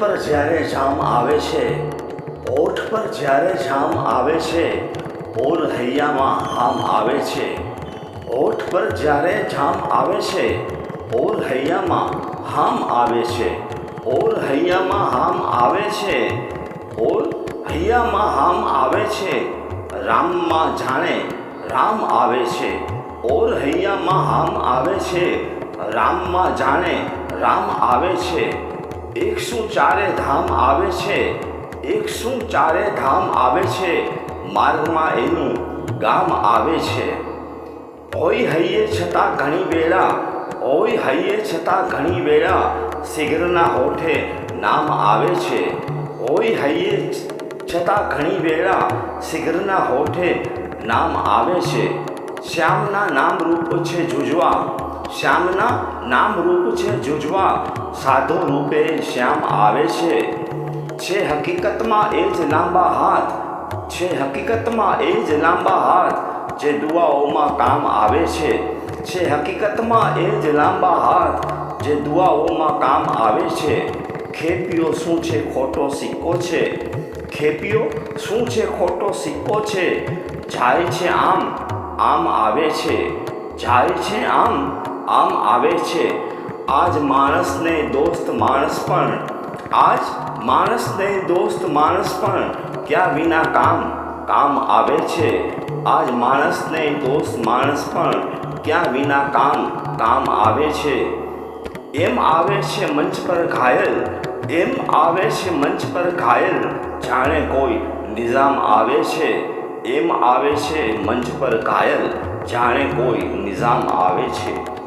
પર જ્યારે જામ આવે છે, ઓઠ પર જ્યારે જામ આવે છે ઓર હૈયામાં હામ આવે છે. ઓઠ પર જ્યારે જામ આવે છે ઓર હૈયામાં હામ આવે છે. ઓર હૈયામાં હામ આવે છે ઓર હૈયામાં હામ આવે છે. રામમાં જાણે રામ આવે છે ઓર હૈયામાં હામ આવે છે. રામમાં જાણે રામ આવે છે. એક શું ચારે ધામ આવે છે? એક શું ચારે ધામ આવે છે? માર્ગમાં એનું ગામ આવે છે. ઓય હૈયે છતાં ઘણી વેળા, ઓય હૈયે છતાં ઘણી વેળા શિગરના હોઠે નામ આવે છે. ઓય હૈયે છતાં ઘણી વેળા શિગરના હોઠે નામ આવે છે. શ્યામના નામ રૂપ છે જુજવા. શ્યામના નામ રૂપ છે જુજવા. સાધુ રૂપે શ્યામ આવે છે. છે હકીકતમાં એ જ લાંબા હાથ. છે હકીકતમાં એ જ લાંબા હાથ જે દુઆઓમાં કામ આવે છે. છે હકીકતમાં એ જ લાંબા હાથ જે દુઆઓમાં કામ આવે છે. ખેપીઓ શું છે ખોટો સિક્કો છે? ખેપીઓ શું છે ખોટો સિક્કો છે? જાય છે આમ. આમ આવે છે. જાય છે આમ. આમ આવે છે. આજ માણસને દોસ્ત માણસ પણ, આજ માણસને દોસ્ત માણસ પણ ક્યાં વિના કામ કામ આવે છે? આજ માણસને દોસ્ત માણસ પણ ક્યાં વિના કામ કામ આવે છે? એમ આવે છે મંચ પર ઘાયલ, એમ આવે છે મંચ પર ઘાયલ, જાણે કોઈ નિઝામ આવે છે? એમ આવે છે મંચ પર ઘાયલ, જાણે કોઈ નિઝામ આવે છે?